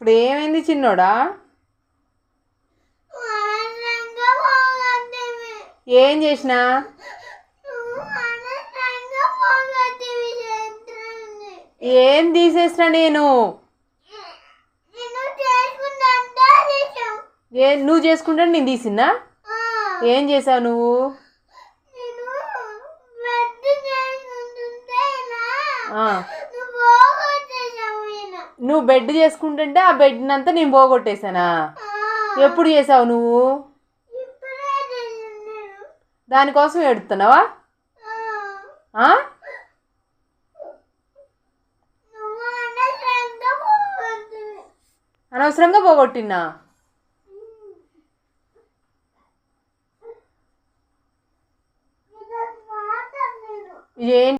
ఇప్పుడు ఏమైంది చిన్నోడా. ఏం చేసినా. ఏం తీసేసినా నేను. ఏ నువ్వు చేసుకుంటే నేను తీసినా ఏం చేసావు నువ్వు ఆ. నువ్వు బెడ్ చేసుకుంటుంటే ఆ బెడ్ అంతా నేను పోగొట్టేశానా? ఎప్పుడు చేసావు నువ్వు. దానికోసం? నువ్వు అనవసరంగా పోగొట్టినా? ఇదొక మాట నేను. ఏం